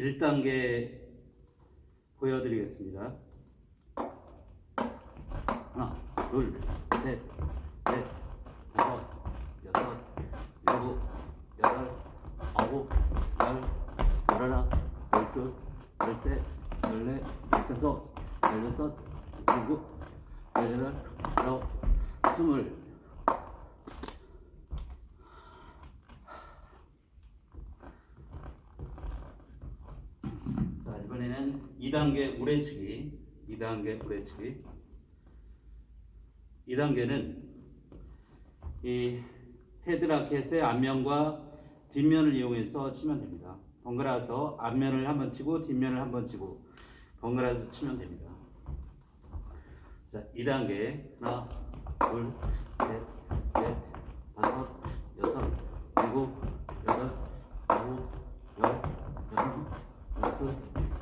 1단계 보여드리겠습니다. 하나, 둘, 셋, 넷, 다섯, 여섯, 일곱, 여덟, 아홉, 열, 열하나, 열둘, 열셋, 열넷, 열다섯, 열여섯, 일곱, 열여덟, 아홉, 스물. 자 이번에는 2단계 우레치기 2단계 우레치기 2단계는 이 헤드라켓의 앞면과 뒷면을 이용해서 치면 됩니다. 번갈아서 앞면을 한번 치고 뒷면을 한번 치고 번갈아서 치면 됩니다. 자 2단계 하나 둘 셋 넷 다섯 여섯 일곱 여덟 아홉 열 열하나 열둘,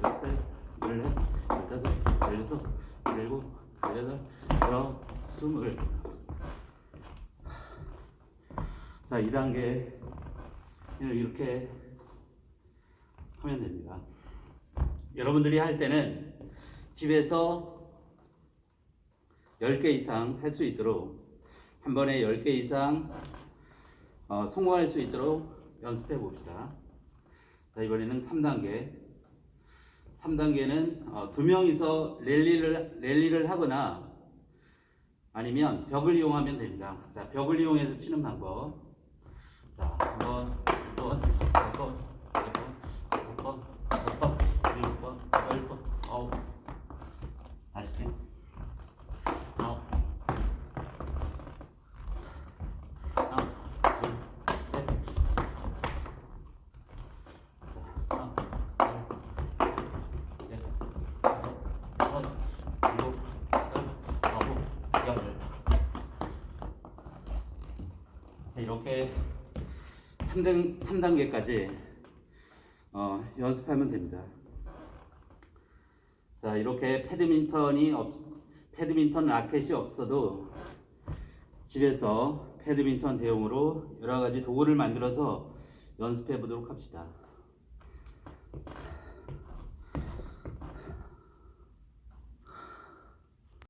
열셋, 열넷, 열다섯, 열여섯, 열일곱, 열 여덟, 열아홉, 스물. 자, 2단계 이렇게 하면 됩니다. 여러분들이 할 때는 집에서 10개 이상 할 수 있도록 한 번에 10개 이상 어, 성공할 수 있도록 연습해 봅시다. 자, 이번에는 3단계. 3단계는 어, 두 명이서 랠리를 랠리를 하거나 아니면 벽을 이용하면 됩니다. 자, 벽을 이용해서 치는 방법. 자, 한 번, 두 번, 세 번, 네 번, 다섯 번, 여섯 번, 일곱 번, 열 번, 아홉. 아시죠? 아홉. 하나, 둘, 셋. 하나, 둘, 넷, 자, 이렇게 3단, 3단계까지 어, 연습하면 됩니다. 자, 이렇게 패드민턴이 없, 패드민턴 라켓이 없어도 집에서 패드민턴 대용으로 여러 가지 도구를 만들어서 연습해 보도록 합시다.